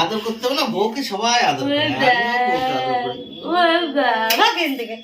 আদর করতে হবে না বউকে সবাই আদর করে। আমিও বউকে আদর করি। ভাগ এখান থেকে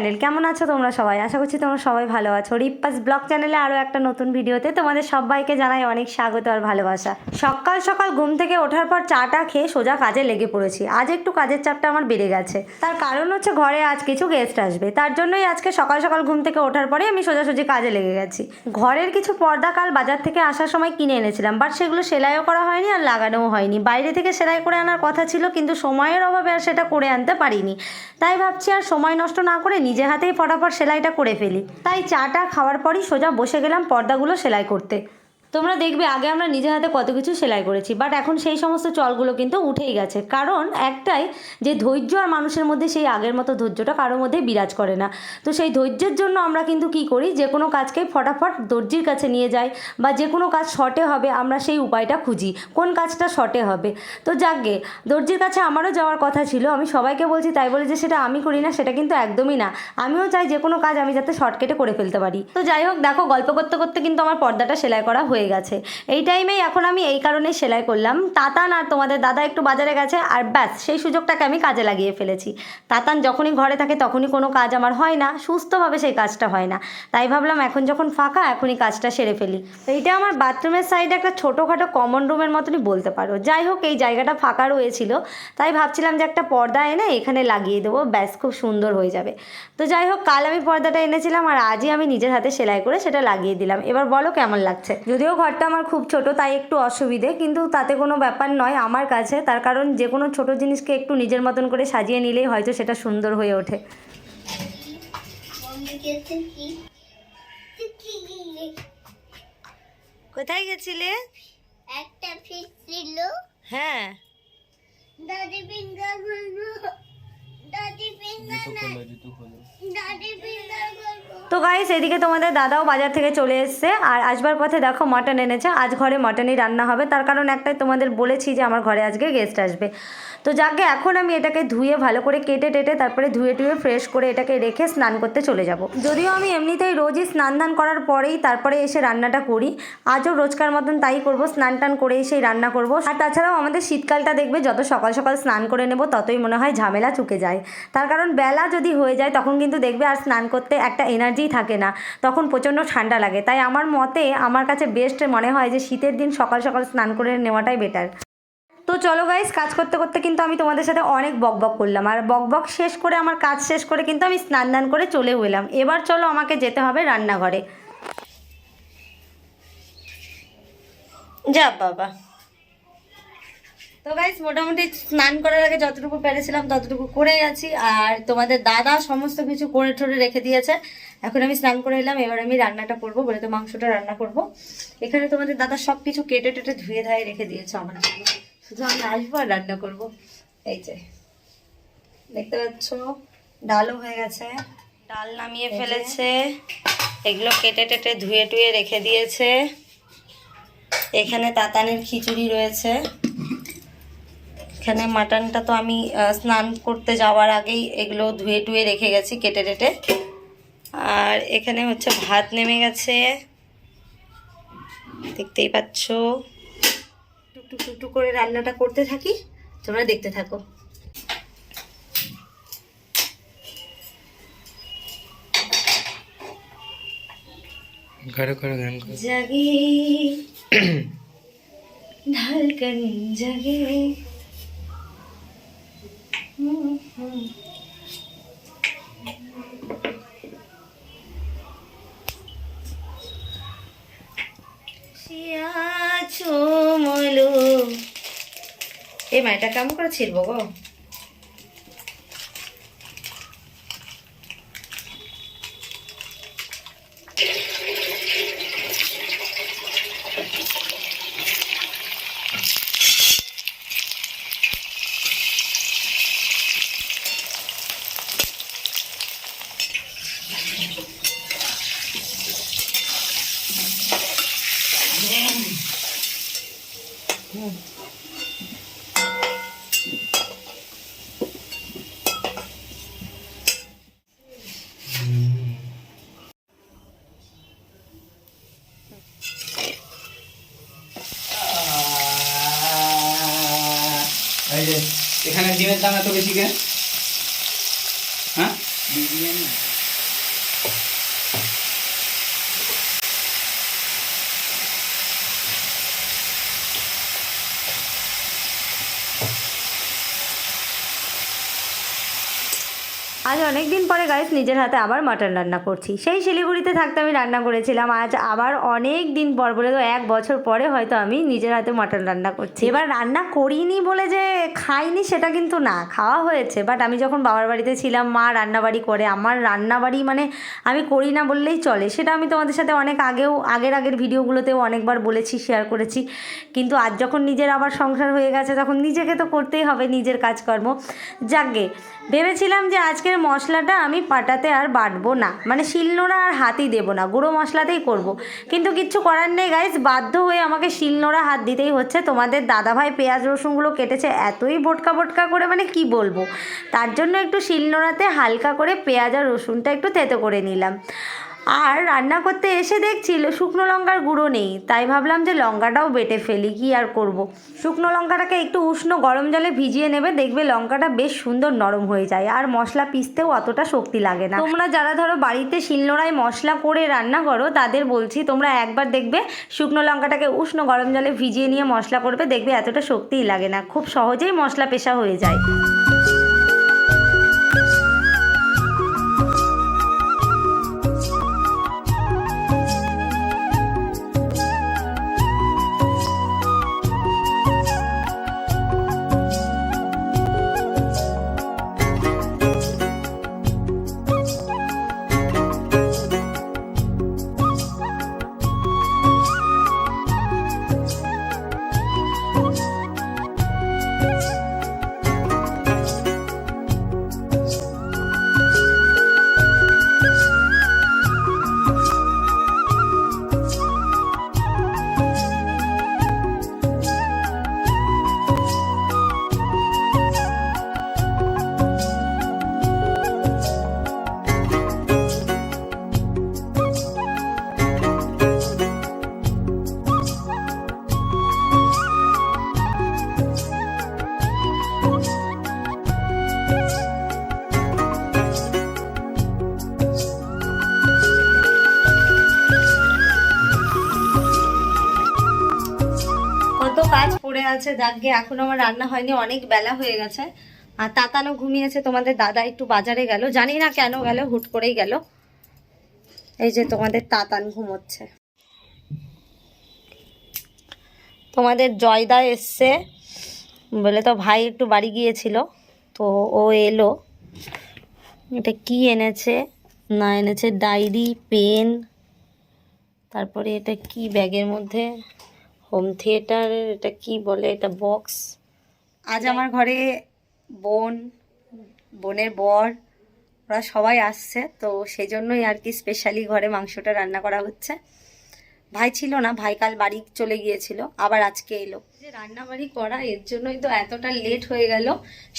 চ্যানেল কেমন আছো তোমরা সবাই? আশা করছি তোমরা সবাই ভালো আছো। রিপ্পাস ব্লগ চ্যানেলে আরও একটা নতুন ভিডিওতে তোমাদের সবাইকে জানাই অনেক স্বাগত আর ভালোবাসা। সকাল সকাল ঘুম থেকে ওঠার পর চাটা খেয়ে সোজা কাজে লেগে পড়েছি। আজ একটু কাজের চাপটা আমার বেড়ে গেছে। তার কারণ হচ্ছে ঘরে আজ কিছু গেস্ট আসবে। তার জন্যই আজকে সকাল সকাল ঘুম থেকে ওঠার পরে আমি সোজাসুজি কাজে লেগে গেছি। ঘরের কিছু পর্দা কাল বাজার থেকে আসার সময় কিনে এনেছিলাম বাট সেগুলো সেলাইও করা হয়নি আর লাগানোও হয়নি। বাইরে থেকে সেলাই করে আনার কথা ছিল, কিন্তু সময়ের অভাবে আর সেটা করে আনতে পারিনি। তাই ভাবছি আর সময় নষ্ট না করে নিজে হাতেই ফটাফট সেলাইটা করে ফেলি। তাই চাটা খাওয়ার পরই সোজা বসে গেলাম পর্দাগুলো সেলাই করতে। তোমরা দেখবে আগে আমরা নিজে হাতে কত কিছু সেলাই করেছি বাট এখন সেই সমস্ত চলগুলো কিন্তু উঠেই গেছে। কারণ একটাই, যে ধৈর্য আর মানুষের মধ্যে সেই আগের মতো ধৈর্যটা কারোর মধ্যে বিরাজ করে না। তো সেই ধৈর্যের জন্য আমরা কিন্তু কি করি, যে কোনো কাজকে ফটাফট দর্জির কাছে নিয়ে যাই, বা যে কোনো কাজ শর্টে হবে, আমরা সেই উপায়টা খুঁজি, কোন কাজটা শর্টে হবে। তো যাকগে দর্জির কাছে আমারও যাওয়ার কথা ছিল, আমি সবাইকে বলছি, তাই বলে যে সেটা আমি করি না, সেটা কিন্তু একদমই না। আমিও চাই যে কোনো কাজ আমি যাতে শর্টকেটে করে ফেলতে পারি। তো যাই হোক, দেখো গল্প করতে করতে কিন্তু আমার পর্দাটা সেলাই করা হয়ে গেছে। এই টাইমেই এখন আমি এই কারণে সেলাই করলাম। তাতান আর তোমাদের দাদা একটু বাজারে গেছে আর ব্যাস, সেই সুযোগটাকে আমি কাজে লাগিয়ে ফেলেছি। তাতান যখনই ঘরে থাকে তখনই কোনো কাজ আমার হয় না, সুস্থভাবে সেই কাজটা হয় না। তাই ভাবলাম এখন যখন ফাঁকা এখনই কাজটা সেরে ফেলি। এইটা আমার বাথরুমের সাইডে একটা ছোটোখাটো কমন রুমের মতনই বলতে পারো। যাই হোক, এই জায়গাটা ফাঁকা রয়েছিল। তাই ভাবছিলাম যে একটা পর্দা এনে এখানে লাগিয়ে দেবো। ব্যাস, খুব সুন্দর হয়ে যাবে। তো যাই হোক, কাল আমি পর্দাটা এনেছিলাম আর আজই আমি নিজের হাতে সেলাই করে সেটা লাগিয়ে দিলাম। এবার বলো কেমন লাগছে? যদিও ঘরটা আমার খুব ছোট তাই একটু অসুবিধে। কিন্তু তাতে কোনো ব্যাপার নয় আমার কাছে। তার কারণ যে কোনো ছোট জিনিসকে একটু নিজের মতন করে সাজিয়ে নিলেই হয়তো সেটা সুন্দর হয়ে ওঠে। কোথায় গেছিলে? একটা ফিস ছিল। হ্যাঁ। দাদি ফিঙ্গার দাদি ফিঙ্গার দাদি ফিঙ্গার তো গাইস এদিকে তোমাদের দাদাও বাজার থেকে চলে এসছে আর আসবার পথে দেখো মটন এনেছে। আজ ঘরে মটনই রান্না হবে। তার কারণ একটাই তোমাদের বলেছি যে আমার ঘরে আজকে গেস্ট আসবে। তো যাকে এখন আমি এটাকে ধুয়ে ভালো করে কেটে টেটে তারপরে ধুয়ে টুয়ে ফ্রেশ করে এটাকে রেখে স্নান করতে চলে যাব। যদিও আমি এমনিতেই রোজই স্নান ধান করার পরেই তারপরে এসে রান্নাটা করি। আজও রোজকার মতন তাই করব, স্নান টান করে এসেই রান্না করব। আর তাছাড়াও আমাদের শীতকালটা দেখবে, যত সকাল সকাল স্নান করে নেব, ততই মনে হয় ঝামেলা চুকে যায়। তার কারণ বেলা যদি হয়ে যায়, তখন কিন্তু দেখবে আর স্নান করতে একটা এনার্জিই থাকে না। তখন প্রচণ্ড ঠান্ডা লাগে। তাই আমার মতে, আমার কাছে বেস্ট মনে হয় যে শীতের দিন সকাল সকাল স্নান করে নেওয়াটাই বেটার তো চলো গাইস কাজ করতে করতে কিন্তু আমি তোমাদের সাথে অনেক বক বক করলাম। আর বক বক শেষ করে, আমার কাজ শেষ করে কিন্তু আমি স্নান দান করে চলে এলাম এবার চলো আমাকে যেতে হবে রান্নাঘরে। যা বাবা। তো গাইস মোটামুটি স্নান করার আগে যতটুকু পেরেছিলাম ততটুকু করে গেছি। আর তোমাদের দাদা সমস্ত কিছু করে ঠরে রেখে দিয়েছে। এখন আমি স্নান করে এলাম, এবার আমি রান্নাটা করব, বলে তো মাংসটা রান্না করব। এখানে তোমাদের দাদা সব কিছু কেটে টেটে ধুয়ে ধায়ে রেখে দিয়েছে আমার আমি আসব আর রান্না করব। এই যে দেখতে পাচ্ছ ডালও হয়ে গেছে। ডাল নামিয়ে ফেলেছে। এগুলো কেটে টেটে ধুয়ে টুয়ে রেখে দিয়েছে। এখানে তাতানের খিচুড়ি রয়েছে। এখানে মাটনটা তো আমি স্নান করতে যাওয়ার আগেই এগুলো ধুয়ে টুয়ে রেখে গেছি কেটে টেটে। আর এখানে হচ্ছে ভাত নেমে গেছে। দেখতেই পাচ্ছ। টুকটুক টুকটুক করে রান্নাটা করতে থাকি। তোমরা দেখতে থাকো। জাগে ঢালকন জাগে। এই মাইটা কেমন করে ছিলব গো? ডিমের দাম এত বেশি কেন? হ্যাঁ? বিরিয়ানি। আজ অনেক দিন পরে গাইস নিজের হাতে আবার মাটন রান্না করছি। সেই শিলিগুড়িতে থাকতে আমি রান্না করেছিলাম, আজ আবার অনেক দিন পর বলে তো এক বছর পরে হয়তো আমি নিজের হাতে মাটন রান্না করছি। এবার রান্না করিনি বলে যে খাইনি সেটা কিন্তু না, খাওয়া হয়েছে। বাট আমি যখন বাবার বাড়িতে ছিলাম, মা রান্নাবাড়ি করে, আমার রান্নাবাড়ি মানে আমি করি না বললেই চলে। সেটা আমি তোমাদের সাথে অনেক আগেও, আগের আগের ভিডিওগুলোতেও অনেকবার বলেছি শেয়ার করেছি। কিন্তু আজ যখন নিজের আবার সংসার হয়ে গেছে, তখন নিজেকে তো করতেই হবে নিজের কাজকর্ম। যাকগে ভেবেছিলাম যে আজকের মশলাটা আমি পাটাতে আর বাটবো না। মানে শিলনোড়া আর হাতই দেবো না, গুঁড়ো মশলাতেই করব। কিন্তু কিচ্ছু করার নেই গাইজ বাধ্য হয়ে আমাকে শিলনোড়া হাত দিতেই হচ্ছে। তোমাদের দাদাভাই পেঁয়াজ রসুনগুলো কেটেছে, এতই বোটকা বোটকা করে মানে কি বলব? তার জন্য একটু শিলনোড়াতে হালকা করে পেঁয়াজ আর রসুনটা একটু থেতো করে নিলাম। আর রান্না করতে এসে দেখছিল শুকনো লঙ্কার গুঁড়ো নেই। তাই ভাবলাম যে লঙ্কাটাও বেটে ফেলি, কি আর করব। শুকনো লঙ্কাটাকে একটু উষ্ণ গরম জলে ভিজিয়ে নেবে, দেখবে লঙ্কাটা বেশ সুন্দর নরম হয়ে যায় আর মশলা পিসতেও অতটা শক্তি লাগে না। তোমরা যারা ধরো বাড়িতে শিলনোড়ায় মশলা করে রান্না করো, তাদের বলছি তোমরা একবার দেখবে শুকনো লঙ্কাটাকে উষ্ণ গরম জলে ভিজিয়ে নিয়ে মশলা করবে, দেখবে এতটা শক্তিই লাগে না। খুব সহজেই মশলা পেশা হয়ে যায়। আছে, যাকে এখন আমার রান্না হয়নি, অনেক বেলা হয়ে গেছে। আর তাতানো ঘুমিয়েছে, তোমাদের দাদা একটু বাজারে গেল। জানি না কেন গেল, হুট করেই গেল। এই যে তোমাদের তাতান ঘুমোচ্ছে। তোমাদের জয়দা এসছে। বলে তো ভাই একটু বাড়ি গিয়েছিল, তো ও এলো। এটা কি এনেছে? না, এনেছে ডায়েরি, পেন। তারপরে এটা কি ব্যাগের মধ্যে? হোম থিয়েটার, এটা কি বলে? এটা বক্স? আজ আমার ঘরে বোন, বোনের বর, ওরা সবাই আসছে, তো সেই জন্যই আর কি স্পেশালি ঘরে মাংসটা রান্না করা হচ্ছে। ভাই ছিল না, ভাই কাল বাড়ি চলে গিয়েছিল, আবার আজকে এলো। যে রান্না বাড়ি করা, এর জন্যই তো এতটা লেট হয়ে গেল।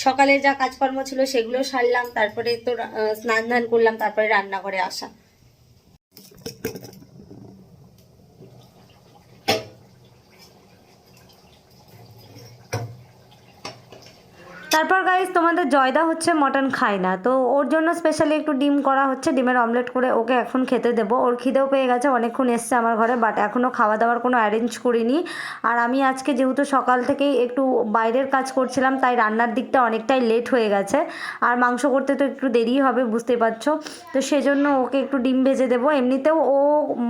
সকালে যা কাজকর্ম ছিল সেগুলো সারলাম, তারপরে তো স্নান ধান করলাম, তারপরে রান্নাঘরে আসা। তারপর গাইজ তোমাদের জয়দা হচ্ছে মটন খায় না। তো ওর জন্য স্পেশালি একটু ডিম করা হচ্ছে, ডিমের অমলেট করে ওকে এখন খেতে দেবো। ওর খিদেও পেয়ে গেছে, অনেকক্ষণ এসছে আমার ঘরে বাট এখনও খাওয়া দাওয়ার কোনো অ্যারেঞ্জ করিনি। আর আমি আজকে যেহেতু সকাল থেকেই একটু বাইরের কাজ করছিলাম, তাই রান্নার দিকটা অনেকটাই লেট হয়ে গেছে। আর মাংস করতে তো একটু দেরি হবে বুঝতে পারছ? তো সেজন্য ওকে একটু ডিম ভেজে দেবো। এমনিতেও ও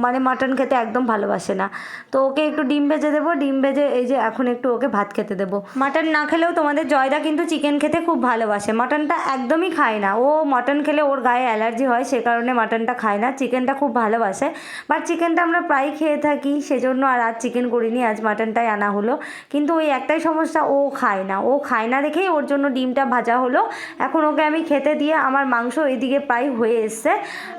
মানে মাটন খেতে একদম ভালোবাসে না। তো ওকে একটু ডিম ভেজে দেবো, ডিম ভেজে এই যে এখন একটু ওকে ভাত খেতে দেবো। মাটন না খেলেও তোমাদের জয়দা কিন্তু চিকেন খেতে খুব ভালোবাসে। মাটনটা একদমই খায় না। ও মাটন খেলে ওর গায়ে অ্যালার্জি হয়, সে কারণে মাটনটা খায় না। চিকেনটা খুব ভালোবাসে। বাট চিকেনটা আমরা প্রায় খেয়ে থাকি, সেজন্য আর আজ চিকেন করিনি, আজ মাটনটাই আনা হলো। কিন্তু ওই একটাই সমস্যা, ও খায় না। ও খায় না দেখেই ওর জন্য ডিমটা ভাজা হলো। এখন ওকে আমি খেতে দিয়ে আমার মাংস এদিকে প্রায় হয়ে এসছে।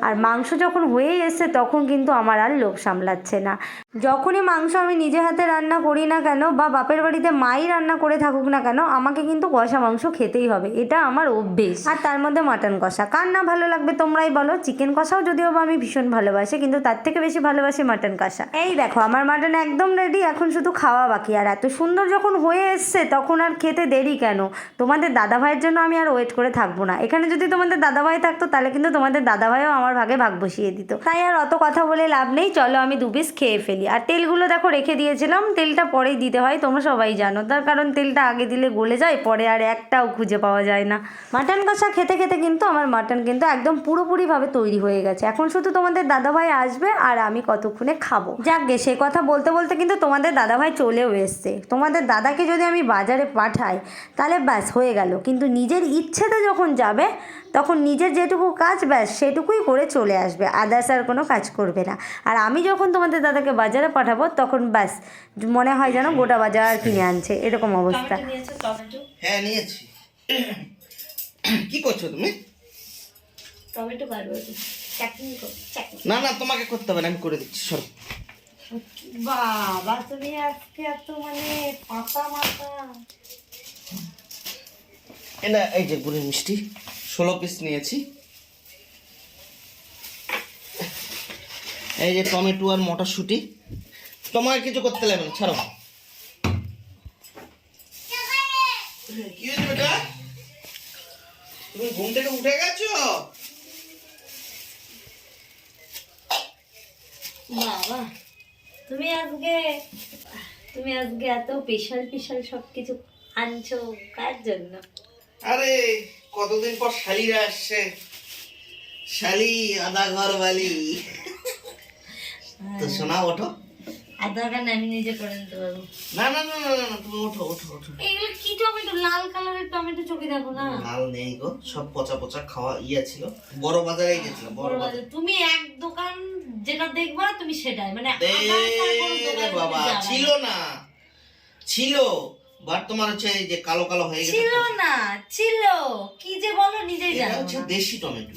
আর মাংস যখন হয়ে এসছে, তখন কিন্তু আমার আর লোভ সামলাচ্ছে না। যখনই মাংস আমি নিজে হাতে রান্না করি না কেন, বা বাপের বাড়িতে মাই রান্না করে থাকুক না কেন, আমাকে কিন্তু কষা মাংস খেতেই হবে এটা আমার অভ্যেস। আর তার মধ্যে মাটন কষা। কার না ভালো লাগবে তোমরাই বলো। চিকেন কষাও যদিও বা আমি ভীষণ ভালোবাসি কিন্তু তার থেকে বেশি ভালোবাসি মাটন কষা। এই দেখো আমার মাটন একদম রেডি এখন শুধু খাওয়া বাকি। আর এত সুন্দর যখন হয়ে এসছে তখন আর খেতে দেরি কেন? তোমাদের দাদা ভাইয়ের জন্য আমি আর ওয়েট করে থাকব না। এখানে যদি তোমাদের দাদা ভাই থাকতো তাহলে কিন্তু তোমাদের দাদা ভাইও আমার ভাগে ভাগ বসিয়ে দিত। তাই আর অত কথা বলে লাভ নেই চলো আমি দু পিস খেয়ে ফেলি। আর তেলগুলো দেখো রেখে দিয়েছিলাম। তেলটা পরেই দিতে হয় তোমরা সবাই জানো। তার কারণ তেলটা আগে দিলে গলে যায় পরে আর একটাও খুঁজে পাওয়া যায় না। মাটন কষা খেতে খেতে কিন্তু আমার মাটন কিন্তু একদম পুরোপুরিভাবে তৈরি হয়ে গেছে। এখন শুধু তোমাদের দাদাভাই আসবে আর আমি কতক্ষণে খাব। যাক গে, সে কথা বলতে বলতে কিন্তু তোমাদের দাদাভাই চলেও এসছে। তোমাদের দাদাকে যদি আমি বাজারে পাঠাই, তাহলে ব্যাস হয়ে গেল। কিন্তু নিজের ইচ্ছেতে যখন যাবে তখন নিজের যেটুকু কাজ ব্যাস সেটুকুই করে চলে আসবে। আদার্স আর কোনো কাজ করবে না। আর আমি যখন তোমাদের দাদাকে বাজারে পাঠাবো তখন ব্যাস মনে হয় যেন গোটা বাজার কিনে আনছে। এরকম অবস্থা। হ্যাঁ নিয়েছি। কি করছ তুমি? টমেটো পারব না না তোমাকে করতে হবে না আমি করে দিচ্ছি সরো। বাবা তুমি আজকে এত মানে পাতা এটা এই যে গুড়ের মিষ্টি। ষোলো পিস নিয়েছি। এই যে টমেটো আর মটরশুঁটি। তোমার কিছু করতে লাগবে না ছাড়ো। কি হয়েছে বেটা? তুমি ঘুম থেকে উঠে গেছো? বাবা তুমি আজকে তুমি আজকে এত স্পেশাল স্পেশাল সব কিছু আনছো কার জন্য? আরে কতদিন পর শালিরা আসছে? শালি আদা ঘর বালি। তো শোনা ওঠো। আর দরকার নেই, আমি নিজে করে নিতে পারব। না না না না না তুমি ওঠো ওঠো ওঠো। এগুলো কি টমেটো? লাল কালারের টমেটো চোখে দেখো না। লাল নেই গো সব পচা পচা খাওয়া ইয়ে ছিল। বড় বাজারে গেছিল বড় বাজার। তুমি এক দোকান যেটা দেখবা তুমি সেটাই। মানে বাবা ছিল না। ছিল। বাট তোমার হচ্ছে এই যে কালো কালো হয়ে গেছে ছিল না ছিল। কি যে বলো নিজেই এটা জানো হচ্ছে দেশি টমেটো।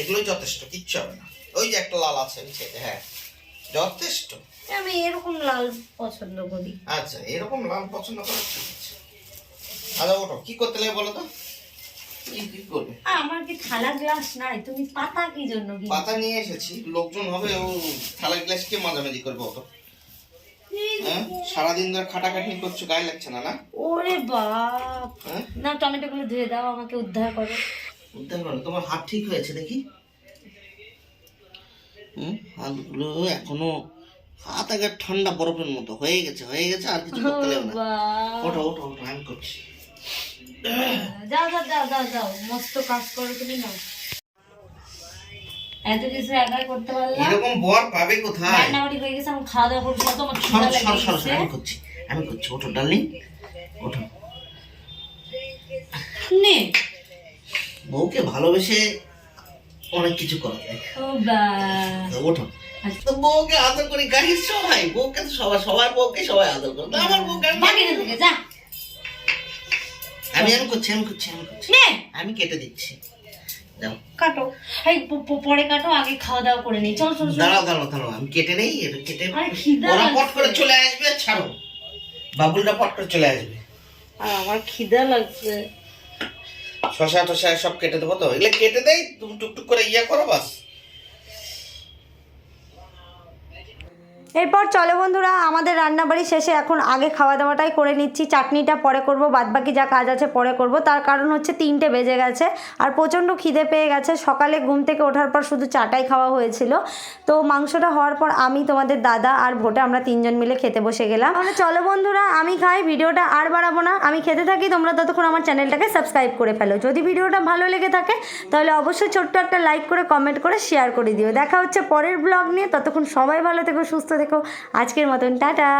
এগুলোই যথেষ্ট কিচ্ছু হবে না। ওই যে একটা লাল আছে নিচেতে হ্যাঁ। যথেষ্ট। আমি এরকম লাল পছন্দ করি। আচ্ছা এরকম লাল পছন্দ করা ঠিক আছে। আচ্ছা ওঠো কি করতে লাগে বলো তো? আমার কি থালা গ্লাস নাই? তুমি পাতা কি জন্য পাতা নিয়ে এসেছি লোকজন হবে ও থালা গ্লাস কে মাঝামাঝি করবে অত? হ্যাঁ? সারাদিন ধরে খাটাখাটনি করছ গায়ে লাগছে না না? ওরে বাপ! হ্যাঁ? না টমেটো গুলো ধুয়ে দাও আমাকে উদ্ধার করো। উদ্ধার করো তোমার হাত ঠিক হয়েছে দেখি? হুম হাতগুলো এখনও হাত আগে ঠান্ডা বরফের মতো হয়ে গেছে হয়ে গেছে আর কিছু করতে লাগবে না। ওঠো ওঠো ওঠো আমি করছি। যাও যাও যাও যাও যাও মস্ত কাজ করো তুমি না এত কিছু একাই করতে পারলাম। এরকম বর পাবে কোথায়? রান্নাবাড়ি হয়ে গেছে আমি খাওয়া দাওয়া করব তোমার সরো খিদা সরো লেগে সরো আমি করছি আমি করছি ওঠো ডার্লিং ওঠো। নে। বউকে ভালোবেসে অনেক কিছু করা যায়। তো ওঠো। তো বউকে আদর করি গাড়ির সবাই বউকে তো সবাই সবার বউকে সবাই আদর করে। আমার বউকে আমি- যা। আমি আমি করছি আমি করছি আমি করছি। আমি কেটে দিচ্ছি। কাটো। এই পরে কাটো আগে খাওয়া দাওয়া করে চল চল দাঁড়াও দাঁড়াও দাঁড়াও। আমি কেটে নেই এটা কেটে ওরা পট করে চলে আসবে ছাড়ো। বাবুলটা পট করে চলে আসবে। আর আমার খিদা লাগছে। শশা টশা সব কেটে দেবো তো। এগুলো কেটে দেয় তুমি টুকটুক করে ইয়ে করো বাস। এরপর চলো বন্ধুরা, আমাদের রান্নাবাড়ি শেষে এখন আগে খাওয়া দাওয়াটাই করে নিচ্ছি। চাটনিটা পরে করব, বাদবাকি যা কাজ আছে পরে করব। তার কারণ হচ্ছে তিনটে বেজে গেছে আর প্রচণ্ড খিদে পেয়ে গেছে। সকালে ঘুম থেকে ওঠার পর শুধু চাটাই খাওয়া হয়েছিল। তো মাংসটা হওয়ার পর আমি, তোমাদের দাদা আর ভোটে আমরা তিনজন মিলে খেতে বসে গেলাম। তাহলে চলো বন্ধুরা, আমি খাই, ভিডিওটা আর বাড়াবো না। আমি খেতে থাকি, তোমরা ততক্ষণ আমার চ্যানেলটাকে সাবস্ক্রাইব করে ফেলো। যদি ভিডিওটা ভালো লেগে থাকে, তাহলে অবশ্যই ছোট্ট একটা লাইক করে, কমেন্ট করে, শেয়ার করে দিও। দেখা হচ্ছে পরের ব্লগ নিয়ে। ততক্ষণ সবাই ভালো থেকো, সুস্থ থেকো। আজকের মতন টাটা।